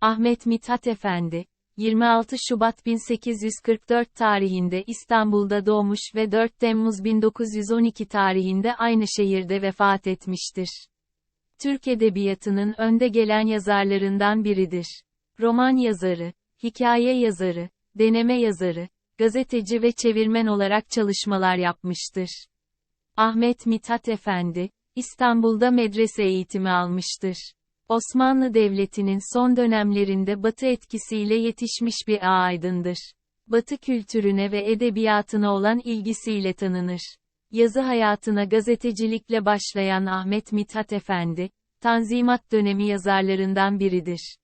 Ahmet Mithat Efendi, 26 Şubat 1844 tarihinde İstanbul'da doğmuş ve 4 Temmuz 1912 tarihinde aynı şehirde vefat etmiştir. Türk Edebiyatı'nın önde gelen yazarlarından biridir. Roman yazarı, hikaye yazarı, deneme yazarı, gazeteci ve çevirmen olarak çalışmalar yapmıştır. Ahmet Mithat Efendi, İstanbul'da medrese eğitimi almıştır. Osmanlı Devleti'nin son dönemlerinde Batı etkisiyle yetişmiş bir aydındır. Batı kültürüne ve edebiyatına olan ilgisiyle tanınır. Yazı hayatına gazetecilikle başlayan Ahmet Mithat Efendi, Tanzimat dönemi yazarlarından biridir.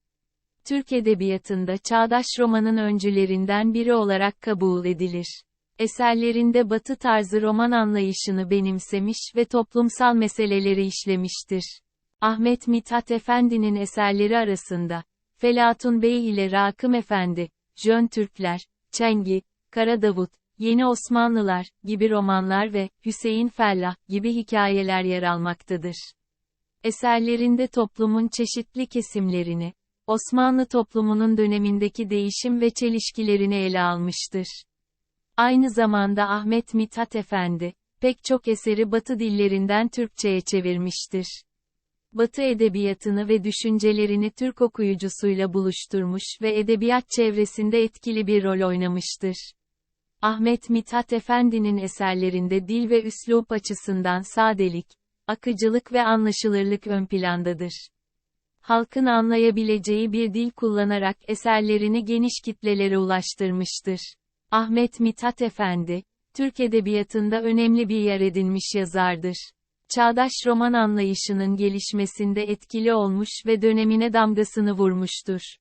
Türk edebiyatında çağdaş romanın öncülerinden biri olarak kabul edilir. Eserlerinde batı tarzı roman anlayışını benimsemiş ve toplumsal meseleleri işlemiştir. Ahmet Mithat Efendi'nin eserleri arasında, Felatun Bey ile Rakım Efendi, Jön Türkler, Çengi, Kara Davut, Yeni Osmanlılar gibi romanlar ve Hüseyin Fellah gibi hikayeler yer almaktadır. Eserlerinde toplumun çeşitli kesimlerini, Osmanlı toplumunun dönemindeki değişim ve çelişkilerini ele almıştır. Aynı zamanda Ahmet Mithat Efendi, pek çok eseri Batı dillerinden Türkçe'ye çevirmiştir. Batı edebiyatını ve düşüncelerini Türk okuyucusuyla buluşturmuş ve edebiyat çevresinde etkili bir rol oynamıştır. Ahmet Mithat Efendi'nin eserlerinde dil ve üslup açısından sadelik, akıcılık ve anlaşılırlık ön plandadır. Halkın anlayabileceği bir dil kullanarak eserlerini geniş kitlelere ulaştırmıştır. Ahmet Mithat Efendi, Türk edebiyatında önemli bir yer edinmiş yazardır. Çağdaş roman anlayışının gelişmesinde etkili olmuş ve dönemine damgasını vurmuştur.